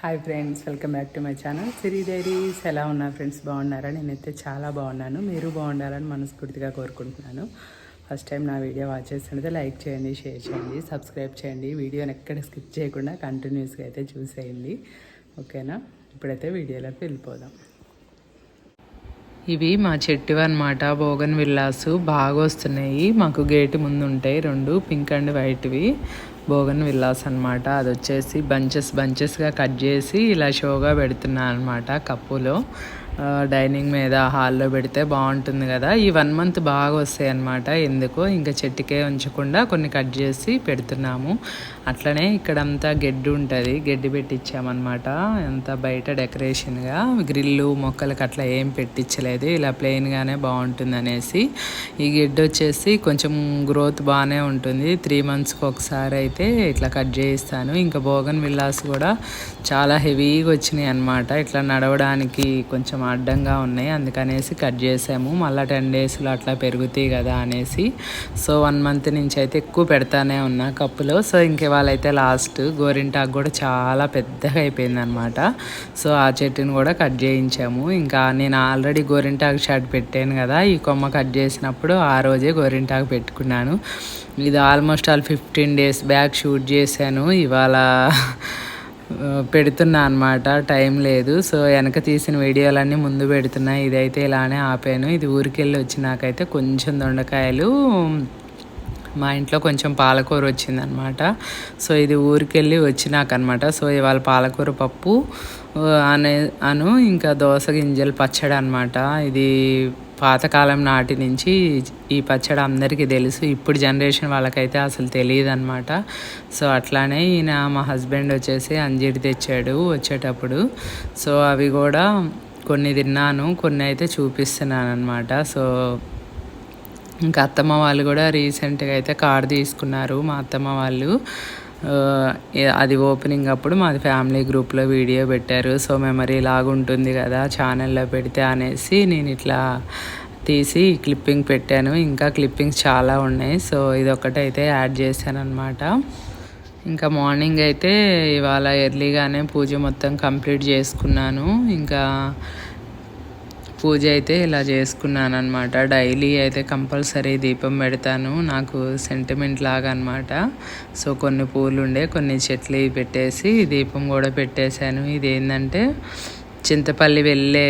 Hi friends welcome back to my channel Siri diaries ఎలా ఉన్నారు friends బాగున్నారా? నేనైతే చాలా బాగున్నాను. మీరు బాగుండాలని మనస్ఫూర్తిగా కోరుకుంటున్నాను. ఫస్ట్ టైం నా వీడియో వాచ్ చేస్తుంటే లైక్ చేయండి షేర్ చేయండి సబ్స్క్రైబ్ చేయండి. వీడియోని ఎక్కడ స్కిప్ చేయకుండా కంటిన్యూస్గా అయితే చూసేయండి. ఓకేనా ఇప్పుడైతే వీడియోలోకి వెళ్ళిపోదాం. ఇవి మా చెట్టు అనమాట బోగన్ విల్లాసు. బాగా వస్తున్నాయి. మాకు గేటు ముందు ఉంటాయి రెండు పింక్ అండ్ వైట్వి. బోగన్ విల్లాస్ అనమాట అది వచ్చేసి బంచెస్ బంచెస్గా కట్ చేసి ఇలా షోగా పెడుతున్నాను అనమాట కప్పులో. డైనింగ్ మీద హాల్లో పెడితే బాగుంటుంది కదా. ఈ వన్ మంత్ బాగా వస్తాయి అన్నమాట. ఎందుకో ఇంకా చెట్టుకే ఉంచకుండా కొన్ని కట్ చేసి పెడుతున్నాము. అట్లనే ఇక్కడంతా గడ్డి ఉంటుంది. గడ్డి పెట్టించామన్నమాట. అంతా బయట డెకరేషన్గా. గ్రిల్లు మొక్కలకు అట్లా ఏం పెట్టించలేదు. ఇలా ప్లెయిన్గానే బాగుంటుంది అనేసి ఈ గడ్డి వచ్చేసి కొంచెం గ్రోత్ బాగానే ఉంటుంది. త్రీ మంత్స్కి ఒకసారి అయితే ఇట్లా కట్ చేయిస్తాను. ఇంకా బోగన్ విల్లాస్ కూడా చాలా హెవీగా వచ్చినాయి అనమాట ఇట్లా నడవడానికి కొంచెం అడ్డంగా ఉన్నాయి. అందుకనేసి కట్ చేసాము. మళ్ళీ టెన్ డేస్లో అట్లా పెరుగుతాయి కదా అనేసి. సో వన్ మంత్ నుంచి అయితే ఎక్కువ పెడతానే ఉన్నా కప్పులో. సో ఇంక వాళ్ళైతే లాస్ట్ గోరింటాకు కూడా చాలా పెద్దగా అయిపోయింది అనమాట సో ఆ చెట్టుని కూడా కట్ చేయించాము. ఇంకా నేను ఆల్రెడీ గోరింటాకు షాట్ పెట్టాను కదా ఈ కొమ్మ కట్ చేసినప్పుడు ఆ రోజే గోరింటాకు పెట్టుకున్నాను. ఇది almost all fifteen days back shoot చేశాను. ఇవాళ పెడుతున్నా అనమాట టైం లేదు. సో వెనక తీసిన వీడియోలన్నీ ముందు పెడుతున్నా. ఇదైతే ఇలానే ఆపాను. ఇది ఊరికెళ్ళి వచ్చినాకైతే కొంచెం దొండకాయలు మా ఇంట్లో కొంచెం పాలకూర వచ్చిందనమాట. సో ఇది ఊరికెళ్ళి వచ్చినాకనమాట. సో ఇవాళ పాలకూర పప్పు అనే అను ఇంకా దోస గింజలు పచ్చడి అనమాట ఇది పాతకాలం నాటి నుంచి ఈ పచ్చడి అందరికీ తెలుసు. ఇప్పుడు జనరేషన్ వాళ్ళకైతే అసలు తెలియదు అనమాట సో అట్లానే ఈయన మా హస్బెండ్ వచ్చేసి అంజీడి తెచ్చాడు వచ్చేటప్పుడు. సో అవి కూడా కొన్ని తిన్నాను కొన్ని అయితే చూపిస్తున్నాను అనమాట సో ఇంకా అత్తమ్మ వాళ్ళు కూడా రీసెంట్గా అయితే కార్ తీసుకున్నారు మా అత్తమ్మ వాళ్ళు. అది ఓపెనింగ్ అప్పుడు మాది ఫ్యామిలీ గ్రూప్లో వీడియో పెట్టారు. సో మెమరీ లాగా ఉంటుంది కదా ఛానల్లో పెడితే అనేసి నేను ఇట్లా తీసి క్లిప్పింగ్ పెట్టాను. ఇంకా క్లిప్పింగ్స్ చాలా ఉన్నాయి. సో ఇది ఒకటైతే యాడ్ చేశాను అనమాట ఇంకా మార్నింగ్ అయితే ఇవాళ ఎర్లీగానే పూజ మొత్తం కంప్లీట్ చేసుకున్నాను. ఇంకా పూజ అయితే ఇలా చేసుకున్నాను అనమాట డైలీ అయితే కంపల్సరీ దీపం పెడతాను. నాకు సెంటిమెంట్ లాగా అనమాట సో కొన్ని పూలు ఉండే కొన్ని చెట్లు పెట్టేసి దీపం కూడా పెట్టేశాను. ఇది ఏంటంటే చింతపల్లి వెళ్ళే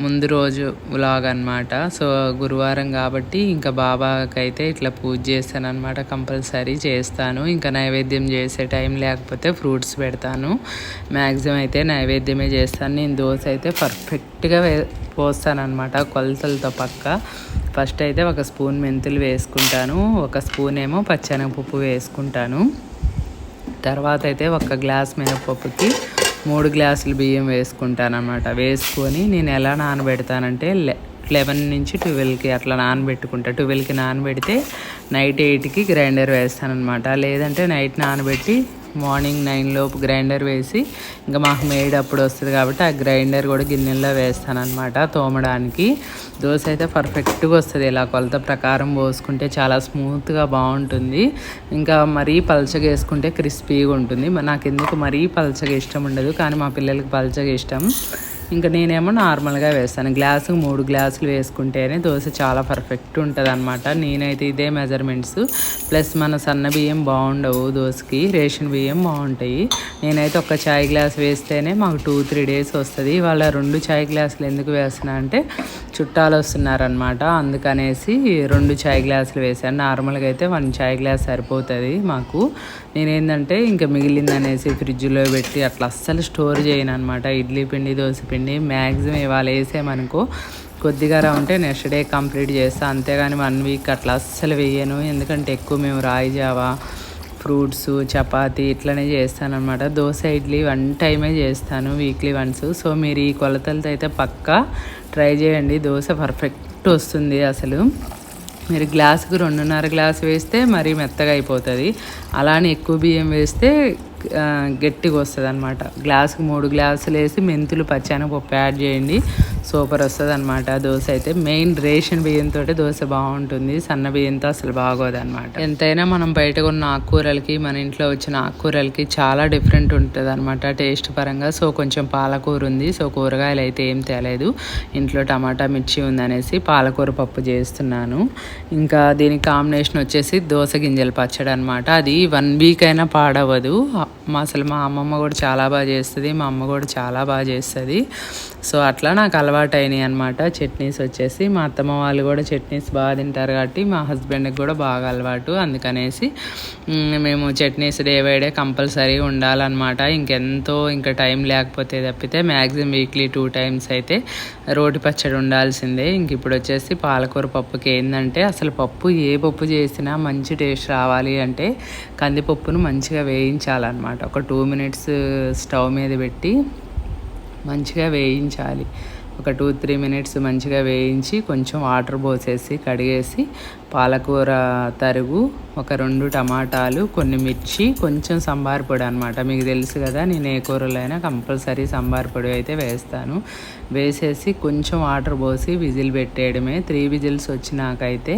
ముందు రోజు వ్లాగ్ అనమాట సో గురువారం కాబట్టి ఇంకా బాబాకైతే ఇట్లా పూజ చేస్తాను అనమాట కంపల్సరీ చేస్తాను. ఇంకా నైవేద్యం చేసే టైం లేకపోతే ఫ్రూట్స్ పెడతాను. మ్యాక్సిమం అయితే నైవేద్యమే చేస్తాను. నేను దోశ అయితే పర్ఫెక్ట్గా వే పోస్తానమాట కొలతలతో పక్క. ఫస్ట్ అయితే ఒక స్పూన్ మెంతులు వేసుకుంటాను. ఒక స్పూన్ ఏమో పచ్చనగపప్పు వేసుకుంటాను. తర్వాత అయితే ఒక గ్లాస్ మినపప్పుకి మూడు గ్లాసులు బియ్యం వేసుకుంటానమాట వేసుకొని నేను ఎలా నానబెడతానంటే లెవెన్ నుంచి ట్వెల్వ్కి అట్లా నానబెట్టుకుంటా. ట్వెల్వ్కి నానబెడితే నైట్ ఎయిట్కి గ్రైండర్ వేస్తానమాట లేదంటే నైట్ నానబెట్టి మార్నింగ్ నైన్ లోపు గ్రైండర్ వేసి ఇంకా మాకు మేడ్ అప్పుడు వస్తుంది కాబట్టి ఆ గ్రైండర్ కూడా గిన్నెల్లో వేస్తానమాట తోమడానికి. దోశ అయితే పర్ఫెక్ట్గా వస్తుంది. ఇలా కొలత ప్రకారం పోసుకుంటే చాలా స్మూత్గా బాగుంటుంది. ఇంకా మరీ పలచగా వేసుకుంటే క్రిస్పీగా ఉంటుంది. నాకు ఎందుకు మరీ పలచగా ఇష్టం ఉండదు కానీ మా పిల్లలకి పలచగా ఇష్టం. ఇంకా నేనేమో నార్మల్గా వేస్తాను. గ్లాసు మూడు గ్లాసులు వేసుకుంటేనే దోశ చాలా పర్ఫెక్ట్ ఉంటుంది అనమాట నేనైతే ఇదే మెజర్మెంట్స్. ప్లస్ మన సన్న బియ్యం బాగుండవు దోశకి. రేషన్ బియ్యం బాగుంటాయి. నేనైతే ఒక చాయ్ గ్లాస్ వేస్తేనే మాకు టూ త్రీ డేస్ వస్తుంది. వాళ్ళ రెండు చాయ్ గ్లాసులు ఎందుకు వేస్తున్నా అంటే చుట్టాలు వస్తున్నారనమాట అందుకనేసి రెండు చాయ్ గ్లాసులు వేసాను నార్మల్గా అయితే వన్ చాయ్ గ్లాస్ సరిపోతుంది మాకు. నేనేంటంటే ఇంకా మిగిలిందనేసి ఫ్రిడ్జ్లో పెట్టి అట్లా అస్సలు స్టోర్ చేయను అనమాట ఇడ్లీ పిండి దోశ పిండి మ్యాక్సిమం ఇవాళ వేసామనుకో కొద్దిగా ఉంటే నెక్స్ట్ డే కంప్లీట్ చేస్తాను అంతేగాని వన్ వీక్ అట్లా అస్సలు వేయను. ఎందుకంటే ఎక్కువ మేము రాయి జావా ఫ్రూట్స్ చపాతి ఇట్లనే చేస్తాను అనమాట దోశ ఇడ్లీ వన్ టైమే చేస్తాను వీక్లీ వన్స్. సో మీరు ఈ కొలతలతో అయితే పక్కా ట్రై చేయండి. దోశ పర్ఫెక్ట్ వస్తుంది అసలు. మీరు గ్లాసుకు రెండున్నర గ్లాస్ వేస్తే మరీ మెత్తగా అయిపోతుంది. అలానే ఎక్కువ బియ్యం వేస్తే గట్టిగా వస్తుంది అనమాట గ్లాసుకు మూడు గ్లాసులు వేసి మెంతులు పప్పు యాడ్ చేయండి. సూపర్ వస్తుంది అనమాట దోశ అయితే మెయిన్ రేషన్ బియ్యంతో దోశ బాగుంటుంది. సన్న బియ్యంతో అసలు బాగోదు అనమాట ఎంతైనా మనం బయట ఉన్న ఆకుకూరలకి మన ఇంట్లో వచ్చిన ఆకుకూరలకి చాలా డిఫరెంట్ ఉంటుంది అనమాట టేస్ట్ పరంగా. సో కొంచెం పాలకూర ఉంది. సో కూరగాయలు అయితే ఏం తేలేదు. ఇంట్లో టమాటా మిర్చి ఉందనేసి పాలకూర పప్పు చేస్తున్నాను. ఇంకా దీనికి కాంబినేషన్ వచ్చేసి దోశ గింజల పచ్చడి అనమాట అది వన్ వీక్ అయినా పాడవదు మా అసలు మా అమ్మమ్మ కూడా చాలా బాగా చేస్తుంది. మా అమ్మ కూడా చాలా బాగా చేస్తుంది. సో అట్లా నాకు అలవాటు అయినాయి అనమాట చట్నీస్ వచ్చేసి మా అత్తమ్మ వాళ్ళు కూడా చట్నీస్ బాగా తింటారు కాబట్టి మా హస్బెండ్కి కూడా బాగా అలవాటు. అందుకనేసి మేము chutneys day by day compulsory ఉండాలన్నమాట. ఇంకెంతో ఇంకా టైం లేకపోతే తప్పితే మ్యాక్సిమం వీక్లీ టూ టైమ్స్ అయితే రోటి పచ్చడి ఉండాల్సిందే. ఇంక ఇప్పుడు వచ్చేసి పాలకూర పప్పుకి ఏంటంటే అసలు పప్పు ఏ పప్పు చేసినా మంచి టేస్ట్ రావాలి అంటే కందిపప్పును మంచిగా వేయించాలన్నమాట. ఒక టూ మినిట్స్ స్టవ్ మీద పెట్టి మంచిగా వేయించాలి. ఒక టూ త్రీ మినిట్స్ మంచిగా వేయించి కొంచెం వాటర్ పోసేసి కడిగేసి పాలకూర తరుగు ఒక రెండు టమాటాలు కొన్ని మిర్చి కొంచెం సంబార్ పొడి అనమాట మీకు తెలుసు కదా నేను ఏ కూరలైనా కంపల్సరీ సంబార్ పొడి అయితే వేస్తాను. వేసేసి కొంచెం వాటర్ పోసి విజిల్ పెట్టేయడమే. త్రీ విజిల్స్ వచ్చినాకైతే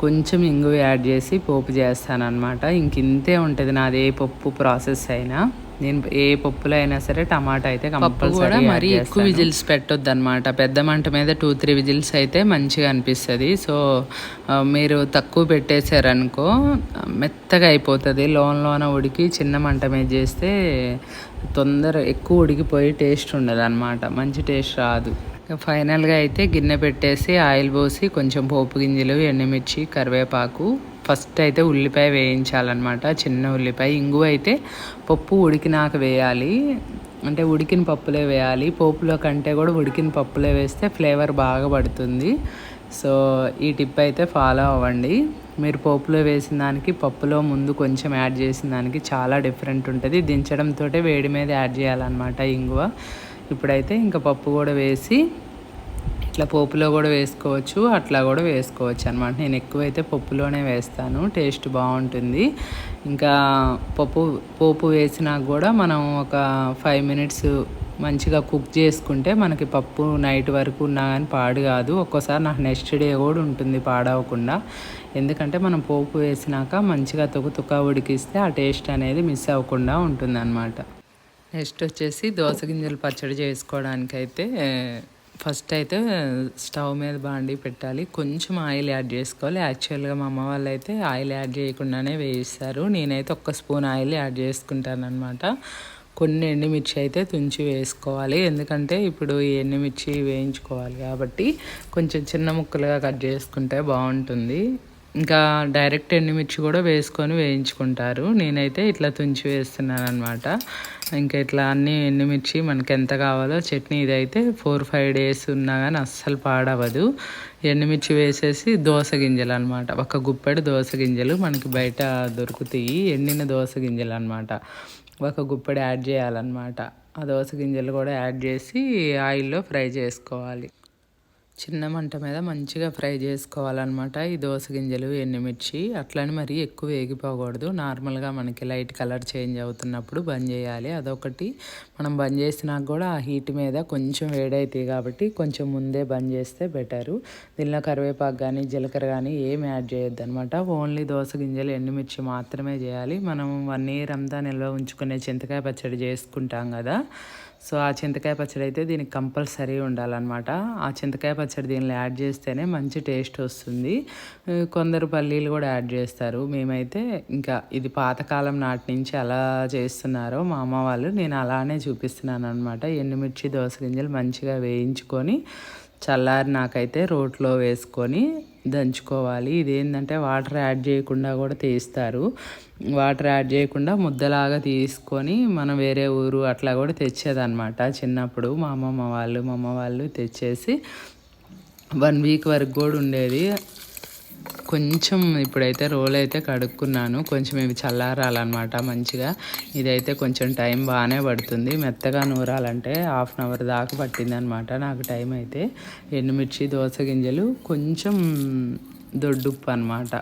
కొంచెం ఇంగు యాడ్ చేసి పోపు చేస్తాను అనమాట ఇంక ఇంతే ఉంటుంది నాది ఏ పప్పు ప్రాసెస్ అయినా. నేను ఏ పప్పులో అయినా సరే టమాటా అయితే కంపల్సరీ మరి ఎక్కువ విజిల్స్ పెట్టొద్దు అనమాట పెద్ద మంట మీద టూ త్రీ విజిల్స్ అయితే మంచిగా అనిపిస్తుంది. సో మీరు తక్కువ పెట్టేశారనుకో మెత్తగా అయిపోతుంది. లోన లోన ఉడికి చిన్న మంట మీద చేస్తే తొందర ఎక్కువ ఉడికిపోయి టేస్ట్ ఉండదు అనమాట మంచి టేస్ట్ రాదు. ఫైనల్గా అయితే గిన్నె పెట్టేసి ఆయిల్ పోసి కొంచెం పోపు గింజలు ఎండుమిర్చి కరివేపాకు. ఫస్ట్ అయితే ఉల్లిపాయ వేయించాలన్నమాట చిన్న ఉల్లిపాయ. ఇంగువ అయితే పప్పు ఉడికినాక వేయాలి. అంటే ఉడికిన పప్పులే వేయాలి. పోపులో కంటే కూడా ఉడికిన పప్పులే వేస్తే ఫ్లేవర్ బాగా పడుతుంది. సో ఈ టిప్ అయితే ఫాలో అవ్వండి. మీరు పోపులో వేసిన దానికి పప్పులో ముందు కొంచెం యాడ్ చేసిన దానికి చాలా డిఫరెంట్ ఉంటుంది. దించడంతో వేడి మీద యాడ్ చేయాలన్నమాట ఇంగువ. ఇప్పుడైతే ఇంకా పప్పు కూడా వేసి ఇట్లా పోపులో కూడా వేసుకోవచ్చు అట్లా కూడా వేసుకోవచ్చు అనమాట నేను ఎక్కువైతే పప్పులోనే వేస్తాను టేస్ట్ బాగుంటుంది. ఇంకా పప్పు పోపు వేసినాక కూడా మనం ఒక ఫైవ్ మినిట్స్ మంచిగా కుక్ చేసుకుంటే మనకి పప్పు నైట్ వరకు ఉన్నా కానీ పాడు కాదు. ఒక్కోసారి నాకు నెక్స్ట్ డే కూడా ఉంటుంది పాడవకుండా. ఎందుకంటే మనం పోపు వేసినాక మంచిగా తుక తుక ఉడికిస్తే ఆ టేస్ట్ అనేది మిస్ అవ్వకుండా ఉంటుంది నెక్స్ట్ వచ్చేసి దోస గింజలు పచ్చడి చేసుకోవడానికి అయితే ఫస్ట్ అయితే స్టవ్ మీద బాండి పెట్టాలి. కొంచెం ఆయిల్ యాడ్ చేసుకోవాలి. యాక్చువల్గా మా అమ్మ వాళ్ళు అయితే ఆయిల్ యాడ్ చేయకుండానే వేయిస్తారు. నేనైతే ఒక్క స్పూన్ ఆయిల్ యాడ్ చేసుకుంటాను అనమాట కొన్ని ఎండుమిర్చి అయితే తుంచి వేసుకోవాలి. ఎందుకంటే ఇప్పుడు ఈ ఎండుమిర్చి వేయించుకోవాలి కాబట్టి కొంచెం చిన్న ముక్కలుగా కట్ చేసుకుంటే బాగుంటుంది. ఇంకా డైరెక్ట్ ఎండుమిర్చి కూడా వేసుకొని వేయించుకుంటారు. నేనైతే ఇట్లా తుంచి వేస్తున్నాను అనమాట ఇంకా ఇట్లా అన్ని ఎండుమిర్చి మనకి ఎంత కావాలో చట్నీ ఇదైతే ఫోర్ ఫైవ్ డేస్ ఉన్నా కానీ అస్సలు పాడవదు. ఎండుమిర్చి వేసేసి దోశ గింజలు అనమాట ఒక గుప్పెడు దోస గింజలు మనకి బయట దొరుకుతాయి. ఎండిన దోశ గింజలు అనమాట ఒక గుప్పెడు యాడ్ చేయాలన్నమాట. ఆ దోశ గింజలు కూడా యాడ్ చేసి ఆయిల్లో ఫ్రై చేసుకోవాలి. చిన్న మంట మీద మంచిగా ఫ్రై చేసుకోవాలన్నమాట. ఈ దోశ గింజలు ఎండుమిర్చి అట్లని మరీ ఎక్కువ వేగిపోకూడదు. నార్మల్గా మనకి లైట్ కలర్ చేంజ్ అవుతున్నప్పుడు బంద్ చేయాలి. అదొకటి. మనం బంద్ చేసినాక కూడా ఆ హీట్ మీద కొంచెం వేడవుతాయి కాబట్టి కొంచెం ముందే బంద్ చేస్తే బెటరు. దీనిలో కరివేపాకు కానీ జీలకర్ర కానీ ఏం యాడ్ చేయొద్దు అనమాట ఓన్లీ దోస గింజలు ఎండుమిర్చి మాత్రమే చేయాలి. మనం వన్ ఇయర్ అంతా నిల్వ ఉంచుకునే చింతకాయ పచ్చడి చేసుకుంటాం కదా. సో ఆ చింతకాయ పచ్చడి అయితే దీనికి కంపల్సరీ ఉండాలన్నమాట. ఆ చింతకాయ పచ్చడి దీనిలో యాడ్ చేస్తేనే మంచి టేస్ట్ వస్తుంది. కొందరు పల్లీలు కూడా యాడ్ చేస్తారు. మేమైతే ఇంకా ఇది పాతకాలం నాటి నుంచి అలా చేస్తున్నారో మా అమ్మ వాళ్ళు నేను అలానే చూపిస్తున్నాను అనమాట ఎండుమిర్చి దోస గింజలు మంచిగా వేయించుకొని చల్లారి నాకైతే రోట్లో వేసుకొని దంచుకోవాలి. ఇదేంటంటే వాటర్ యాడ్ చేయకుండా కూడా తీస్తారు. వాటర్ యాడ్ చేయకుండా ముద్దలాగా తీసుకొని మనం వేరే ఊరు అట్లా కూడా తెచ్చేదన్నమాట. చిన్నప్పుడు మా అమ్మమ్మ వాళ్ళు మా అమ్మ వాళ్ళు తెచ్చేసి వన్ వీక్ వరకు కూడా ఉండేది. కొంచెం ఇప్పుడైతే రోల్ అయితే కడుక్కున్నాను. కొంచెం ఇవి చల్లారాలన్నమాట మంచిగా. ఇదైతే కొంచెం టైం బాగానే పడుతుంది. మెత్తగా నూరాలంటే హాఫ్ అన్ అవర్ దాకా పట్టిందనమాట నాకు టైం అయితే. ఎండుమిర్చి దోస గింజలు కొంచెం దొడ్డుప్పు అనమాట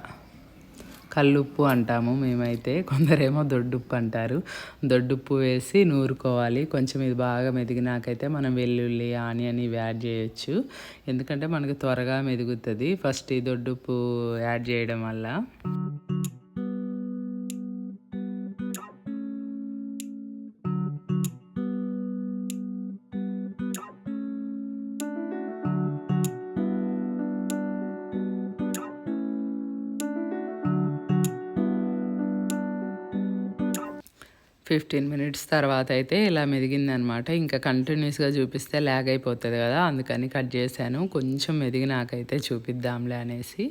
కల్లుప్పు అంటాము మేమైతే. కొందరేమో దొడ్డుప్పు అంటారు. దొడ్డుప్పు వేసి నూరుకోవాలి. కొంచెం ఇది బాగా మెదిగినాకైతే మనం వెల్లుల్లి ఆనియన్ ఇవి యాడ్ చేయొచ్చు. ఎందుకంటే మనకి త్వరగా మెదుగుతుంది. ఫస్ట్ ఈ దొడ్డుప్పు యాడ్ చేయడం వల్ల. ఫిఫ్టీన్ మినిట్స్ తర్వాత అయితే ఇలా మెదిగిందనమాట. ఇంకా కంటిన్యూస్గా చూపిస్తే ల్యాగ్ అయిపోతుంది కదా అందుకని కట్ చేశాను. కొంచెం మెదిగినాకైతే చూపిద్దాంలే అనేసి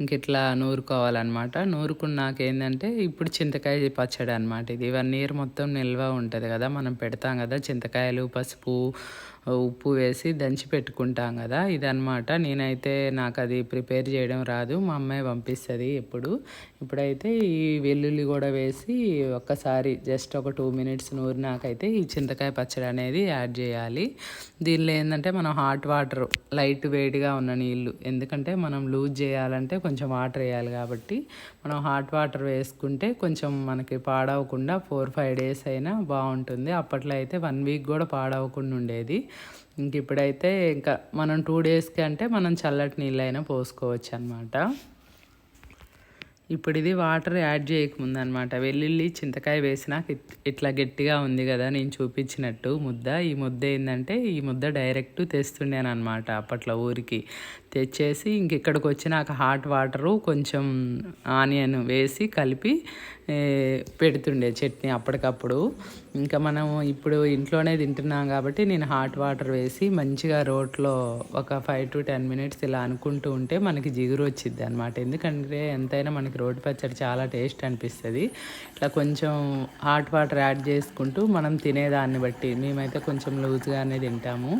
ఇంక ఇట్లా నూరుకోవాలన్నమాట నూరుకున్నాక ఏంటంటే ఇప్పుడు చింతకాయ పచ్చడి అనమాట ఇది. వన్ ఇయర్ మొత్తం నిల్వ ఉంటుంది కదా మనం పెడతాం కదా చింతకాయలు పసుపు ఉప్పు వేసి దంచి పెట్టుకుంటాం కదా ఇదనమాట. నేనైతే నాకు అది ప్రిపేర్ చేయడం రాదు. మా అమ్మాయి పంపిస్తుంది ఎప్పుడు. ఇప్పుడైతే ఈ వెల్లుల్లి కూడా వేసి ఒక్కసారి జస్ట్ ఒక టూ మినిట్స్ నూరినాకైతే ఈ చింతకాయ పచ్చడి అనేది యాడ్ చేయాలి. దీనిలో ఏంటంటే మనం హాట్ వాటర్ లైట్ వేడిగా ఉన్న నీళ్ళు. ఎందుకంటే మనం లూజ్ చేయాలంటే కొంచెం వాటర్ వేయాలి కాబట్టి మనం హాట్ వాటర్ వేసుకుంటే కొంచెం మనకి పాడవకుండా ఫోర్ ఫైవ్ డేస్ అయినా బాగుంటుంది. అప్పట్లో అయితే వన్ వీక్ కూడా పాడవకుండా ఉండేది. ఇంక ఇప్పుడైతే ఇంకా మనం టూ డేస్కి అంటే మనం చల్లటి నీళ్ళైనా పోసుకోవచ్చు అనమాట ఇప్పుడు ఇది వాటర్ యాడ్ చేయకముందు అనమాట వెల్లుల్లి చింతకాయ వేసినాక ఇట్లా గట్టిగా ఉంది కదా నేను చూపించినట్టు ముద్ద. ఈ ముద్ద ఏంటంటే ఈ ముద్ద డైరెక్ట్ తెస్తుండేనమాట అప్పట్లో ఊరికి. తెచ్చేసి ఇంక ఇక్కడికి వచ్చినాక హాట్ వాటరు కొంచెం ఆనియన్ వేసి కలిపి పెడుతుండే చట్నీ అప్పటికప్పుడు. ఇంకా మనం ఇప్పుడు ఇంట్లోనే తింటున్నాం కాబట్టి నేను హాట్ వాటర్ వేసి మంచిగా రోట్లో ఒక ఫైవ్ టు టెన్ మినిట్స్ ఇలా అనుకుంటూ ఉంటే మనకి జిగురు వచ్చింది అనమాట ఎందుకంటే ఎంతైనా మనకి రోటి పచ్చడి చాలా టేస్ట్ అనిపిస్తుంది. ఇట్లా కొంచెం హాట్ వాటర్ యాడ్ చేసుకుంటూ మనం తినేదాన్ని బట్టి మేమైతే కొంచెం లూజ్గానే తింటాము.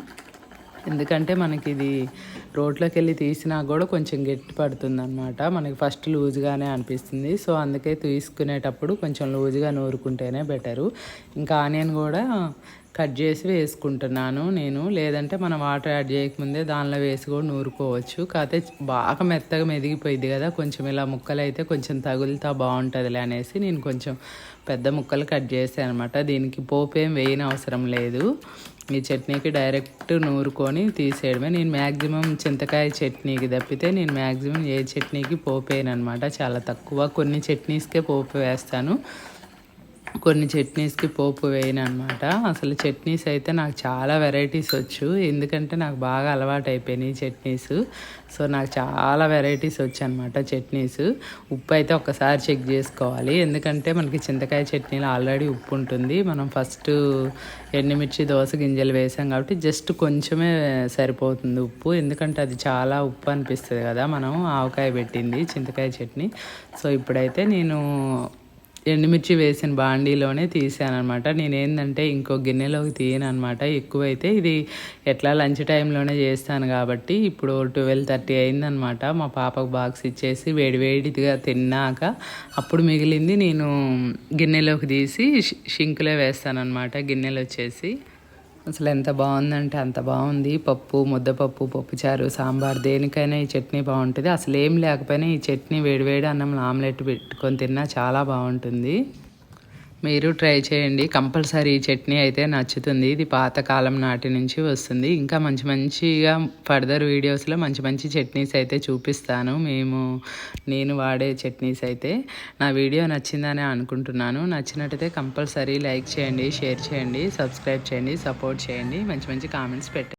ఎందుకంటే మనకి ఇది రోడ్లోకి వెళ్ళి తీసినా కూడా కొంచెం గట్టి పడుతుంది అనమాట మనకి ఫస్ట్ లూజ్గానే అనిపిస్తుంది. సో అందుకే తీసుకునేటప్పుడు కొంచెం లూజ్గా నూరుకుంటేనే బెటరు. ఇంకా ఆనియన్ కూడా కట్ చేసి వేసుకుంటున్నాను నేను. లేదంటే మనం వాటర్ యాడ్ చేయకముందే దానిలో వేసి కూడా నూరుకోవచ్చు. కాకపోతే బాగా మెత్తగా మెదిగిపోయింది కదా. కొంచెం ఇలా ముక్కలు అయితే కొంచెం తగులుతా బాగుంటుందిలే అనేసి నేను కొంచెం పెద్ద ముక్కలు కట్ చేసాను అనమాట దీనికి పోపు ఏం వేయని అవసరం లేదు. ఈ చట్నీకి డైరెక్ట్ నూరుకొని తీసేయడమే. నేను మ్యాక్సిమం చింతకాయ చట్నీకి తప్పితే నేను మ్యాక్సిమం ఏ చట్నీకి పోపేయను అనమాట చాలా తక్కువ. కొన్ని చట్నీస్కే పోపు వేస్తాను. కొన్ని చట్నీస్కి పోపు వేయను అనమాట అసలు చట్నీస్ అయితే నాకు చాలా వెరైటీస్ వచ్చు. ఎందుకంటే నాకు బాగా అలవాటు అయిపోయినాయి చట్నీస్. సో నాకు చాలా వెరైటీస్ వచ్చు అనమాట చట్నీస్. ఉప్పు అయితే ఒక్కసారి చెక్ చేసుకోవాలి. ఎందుకంటే మనకి చింతకాయ చట్నీలో ఆల్రెడీ ఉప్పు ఉంటుంది. మనం ఫస్ట్ ఎండుమిర్చి దోశ గింజలు వేసాం కాబట్టి జస్ట్ కొంచెమే సరిపోతుంది ఉప్పు. ఎందుకంటే అది చాలా ఉప్పు అనిపిస్తుంది కదా. మనం ఆవకాయ పెట్టింది చింతకాయ చట్నీ. సో ఇప్పుడైతే నేను ఎండుమిర్చి వేసిన బాండీలోనే తీసాను అనమాట నేనేందంటే ఇంకో గిన్నెలోకి తీయను అనమాట ఎక్కువైతే ఇది ఎట్లా లంచ్ టైంలోనే చేస్తాను కాబట్టి ఇప్పుడు ట్వెల్వ్ థర్టీ అయిందనమాట మా పాపకు బాక్స్ ఇచ్చేసి వేడివేడిగా తిన్నాక అప్పుడు మిగిలింది నేను గిన్నెలోకి తీసి షింకులో వేస్తానమాట గిన్నెలు వచ్చేసి అసలు ఎంత బాగుందంటే అంత బాగుంది. పప్పు ముద్దపప్పు పప్పుచారు సాంబార్ దేనికైనా ఈ చట్నీ బాగుంటుంది. అసలు ఏం లేకపోయినా ఈ చట్నీ వేడివేడి అన్నం ఆమ్లెట్ పెట్టుకొని తిన్నా చాలా బాగుంటుంది. మీరు ట్రై చేయండి. కంపల్సరీ ఈ చట్నీ అయితే నచ్చుతుంది. ఇది పాతకాలం నాటి నుంచి వస్తుంది. ఇంకా మంచి మంచిగా ఫర్దర్ వీడియోస్లో మంచి మంచి చట్నీస్ అయితే చూపిస్తాను. మేము నేను వాడే చట్నీస్ అయితే నా వీడియో నచ్చిందని అనుకుంటున్నాను. నచ్చినట్టయితే కంపల్సరీ లైక్ చేయండి షేర్ చేయండి సబ్స్క్రైబ్ చేయండి సపోర్ట్ చేయండి. మంచి మంచి కామెంట్స్ పెట్టండి.